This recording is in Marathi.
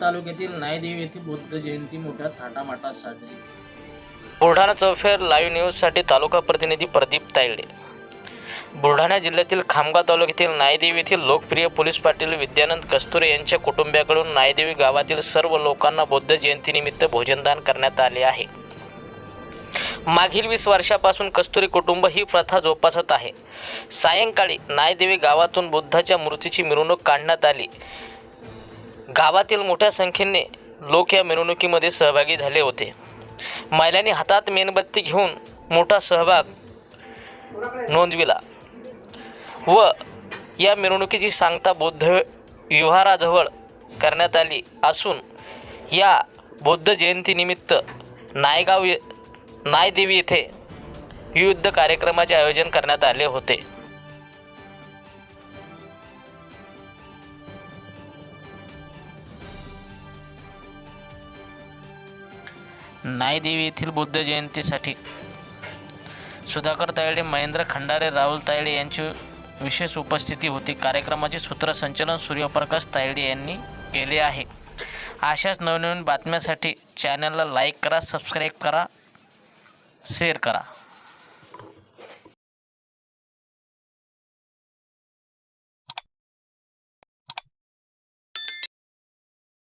तालुक्यातील नायदेव येथे बुद्ध जयंती मोठ्या थाटामाटात साजरी. बुलढाणा चौफेर लाईव्ह न्यूजसाठी तालुका प्रतिनिधी प्रदीप तायडे. बुलढाणा जिल्ह्यातील खामगाव तालुक्यातील नायदेवी येथील लोकप्रिय पोलीस पाटील विद्यानंद कस्तुरे यांच्या कुटुंबियाकडून नायदेवी गावातील सर्व लोकांना बुद्ध जयंतीनिमित्त भोजनदान करण्यात आले आहे. मागील वीस वर्षापासून कस्तुरी कुटुंब ही प्रथा जोपासत आहे. सायंकाळी नायदेवी गावातून बुद्धाच्या मूर्तीची मिरवणूक काढण्यात आली. गावातील मोठ्या संख्येने लोक या मिरवणुकीमध्ये सहभागी झाले होते. महिलांनी हातात मेणबत्ती घेऊन मोठा सहभाग नोंदविला व या मिरवणुकीची सांगता बौद्ध विहाराजवळ करण्यात आली असून या बौद्ध जयंतीनिमित्त नायगाव नायदेवी येथे विविध कार्यक्रमाचे आयोजन करण्यात आले होते. नायदेवी येथील बुद्ध जयंतीसाठी सुधाकर तायडे महेंद्र खंडारे राहुल तायडे यांची विशेष उपस्थिती होती. कार्यक्रमाचे सूत्रसंचलन सूर्यप्रकाश तायडे यांनी केले आहे. अशाच नवनवीन बातम्यांसाठी चॅनलला लाईक करा सबस्क्राईब करा शेअर करा.